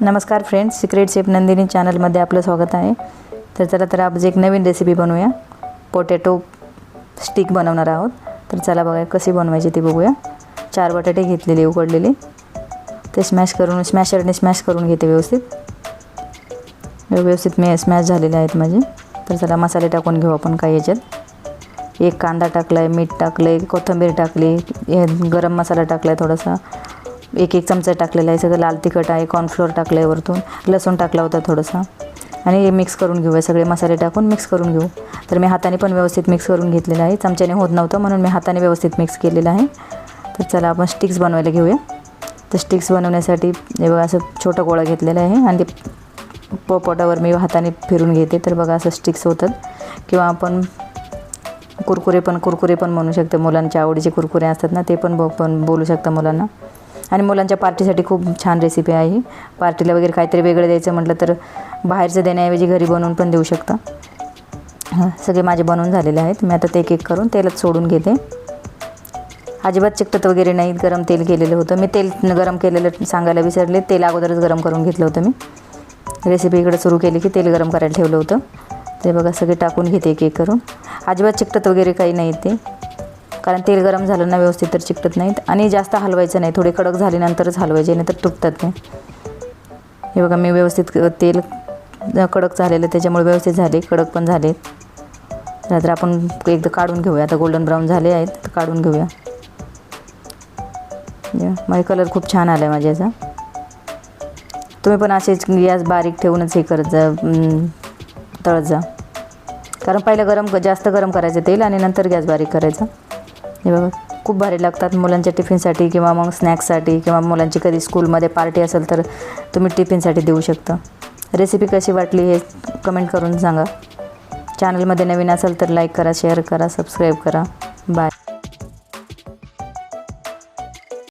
नमस्कार friends secret chef Nandini चॅनलमध्ये आपलं स्वागत आहे. तर चला तर आज एक नवीन रेसिपी बनवूया. पोटॅटो स्टिक बनवणार आहोत. तर चला बघा कशी बनवायची ती बघूया. चार बटाटे घेतलेले उकडलेले. ते स्मॅश करून स्मॅशरने स्मॅश करून घेते व्यवस्थित. व्यवस्थित मी स्मॅश झालेले आहेत माझे. तर चला मसाले टाकून घेऊ आपण काही याच्यात. एक कांदा टाकला आहे मीठ टाकलं आहे कोथिंबीर टाकली हे गरम मसाला टाकला आहे थोडासा. एक एक चमचा टाकलेला आहे सगळं लाल तिखट आहे कॉर्नफ्लोअर टाकलं आहे वरतून. लसूण टाकला होता थोडंसं. आणि हे मिक्स करून घेऊया सगळे मसाले टाकून मिक्स करून घेऊ. तर मी हाताने पण व्यवस्थित मिक्स करून घेतलेलं आहे. चमच्याने होत नव्हतं म्हणून मी हाताने व्यवस्थित मिक्स केलेलं आहे. तर चला आपण स्टिक्स बनवायला घेऊया. तर स्टिक्स बनवण्यासाठी हे बघा असं छोटं गोळा घेतलेलं आहे. आणि ते पोपटावर मी हाताने फिरून घेते. तर बघा असं स्टिक्स होतात. किंवा आपण कुरकुरे पण कुरकुरे पण म्हणू शकतो मुलांच्या आवडीचे कुरकुरे असतात ना ते पण ब पण बोलू शकता मुलांना. आणि मुलांच्या पार्टीसाठी खूप छान रेसिपी आहे पार्टीला वगैरे काहीतरी वेगळं द्यायचं म्हटलं तर बाहेरचं देण्याऐवजी घरी बनवून पण देऊ शकता. सगळे माझे बनवून झालेले आहेत. मी आता ते एक एक करून तेलात सोडून घेते. अजिबात चिकटत वगैरे नाही. गरम तेल केलेलं होतं. मी तेल गरम केलेलं सांगायला विसरले. तेल अगोदरच गरम करून घेतलं होतं मी. रेसिपी इकडं सुरू केली की तेल गरम करायला ठेवलं होतं. ते बघा सगळे टाकून घेते एक एक करून. अजिबात चिकटत वगैरे काही नाही ते. कारण तेल गरम झालं ना व्यवस्थित तर चिकटत नाहीत. आणि जास्त हलवायचं नाही. थोडे कडक झाल्यानंतरच हलवायचे नाही तर तुटतात नाही हे बघा मी व्यवस्थित तेल कडक झालेलं त्याच्यामुळे व्यवस्थित झाले. कडक पण झाले. तर आपण एकदा काढून घेऊया. आता गोल्डन ब्राऊन झाले आहेत तर काढून घेऊया. माझे कलर खूप छान आला आहे माझ्याचा तुम्ही पण असेच गॅस बारीक ठेवूनच हे करत जा तळत जा. कारण पहिलं गरम जास्त गरम करायचं तेल आणि नंतर गॅस बारीक करायचा. हे बघा खूप भारी लागतात मुलांच्या टिफिनसाठी किंवा मग स्नॅक्ससाठी किंवा मुलांची कधी स्कूलमध्ये पार्टी असेल तर तुम्ही टिफिनसाठी देऊ शकता. रेसिपी कशी वाटली हे कमेंट करून सांगा. चॅनलमध्ये नवीन असेल तर लाईक करा शेअर करा सबस्क्राईब करा. बाय.